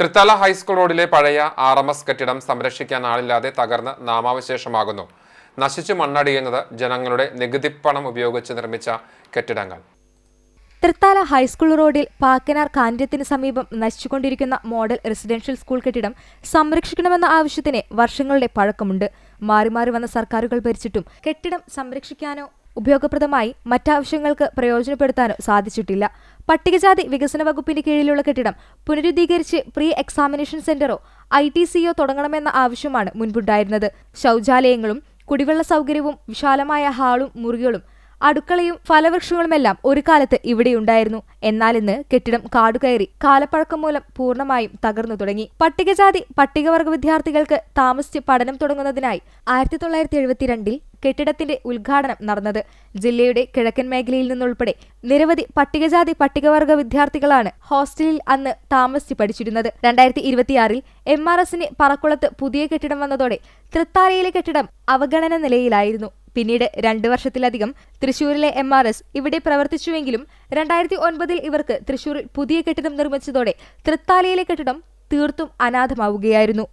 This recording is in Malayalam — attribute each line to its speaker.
Speaker 1: തൃത്താല ഹൈസ്കൂൾ റോഡിലെ പഴയ ആർ എം എസ് കെട്ടിടം സംരക്ഷിക്കാൻ ആളില്ലാതെ തകർന്ന് നാമാവശേഷമാകുന്നു. നശിച്ചു മണ്ണടിയുന്നത് ജനങ്ങളുടെ നികുതിപ്പണം ഉപയോഗിച്ച് നിർമ്മിച്ച കെട്ടിടങ്ങൾ.
Speaker 2: തൃത്താല ഹൈസ്കൂൾ റോഡിൽ പാക്കനാർ കാന്റത്തിന് സമീപം നശിച്ചുകൊണ്ടിരിക്കുന്ന മോഡൽ റെസിഡൻഷ്യൽ സ്കൂൾ കെട്ടിടം സംരക്ഷിക്കണമെന്ന ആവശ്യത്തിന് വർഷങ്ങളുടെ പഴക്കമുണ്ട്. മാറി മാറി വന്ന സർക്കാരുകൾ ഭരിച്ചിട്ടും കെട്ടിടം സംരക്ഷിക്കാനോ ഉപയോഗപ്രദമായി മറ്റാവശ്യങ്ങൾക്ക് പ്രയോജനപ്പെടുത്താനോ സാധിച്ചിട്ടില്ല. പട്ടികജാതി വികസന വകുപ്പിന് കീഴിലുള്ള കെട്ടിടം പുനരുദ്ധീകരിച്ച് പ്രീ എക്സാമിനേഷൻ സെന്ററോ ഐ ടി സിയോ തുടങ്ങണമെന്ന ആവശ്യമാണ് മുൻപുണ്ടായിരുന്നത്. ശൗചാലയങ്ങളും കുടിവെള്ള സൗകര്യവും വിശാലമായ ഹാളും മുറികളും അടുക്കളയും ഫലവൃക്ഷങ്ങളുമെല്ലാം ഒരു കാലത്ത് ഇവിടെയുണ്ടായിരുന്നു. എന്നാൽ ഇന്ന് കെട്ടിടം കാടുകയറി കാലപ്പഴക്കം മൂലം പൂർണമായും തകർന്നു തുടങ്ങി. പട്ടികജാതി പട്ടികവർഗ വിദ്യാർത്ഥികൾക്ക് താമസിച്ച് പഠനം തുടങ്ങുന്നതിനായി ആയിരത്തി തൊള്ളായിരത്തി എഴുപത്തിരണ്ടിൽ കെട്ടിടത്തിന്റെ ഉദ്ഘാടനം നടന്നത്. ജില്ലയുടെ കിഴക്കൻ മേഖലയിൽ നിന്നുൾപ്പെടെ നിരവധി പട്ടികജാതി പട്ടികവർഗ വിദ്യാർത്ഥികളാണ് ഹോസ്റ്റലിൽ അന്ന് താമസിച്ച് പഠിച്ചിരുന്നത് രണ്ടായിരത്തി ഇരുപത്തിയാറിൽ എം ആർ എസിന് പറക്കുളത്ത് പുതിയ കെട്ടിടം വന്നതോടെ തൃത്താലയിലെ കെട്ടിടം അവഗണന നിലയിലായിരുന്നു. പിന്നീട് രണ്ട് വർഷത്തിലധികം തൃശൂരിലെ എം ആർ എസ് ഇവിടെ പ്രവർത്തിച്ചുവെങ്കിലും രണ്ടായിരത്തി ഒൻപതിൽ ഇവർക്ക് തൃശൂരിൽ പുതിയ കെട്ടിടം നിർമ്മിച്ചതോടെ തൃത്താലയിലെ കെട്ടിടം തീർത്തും അനാഥമാവുകയായിരുന്നു.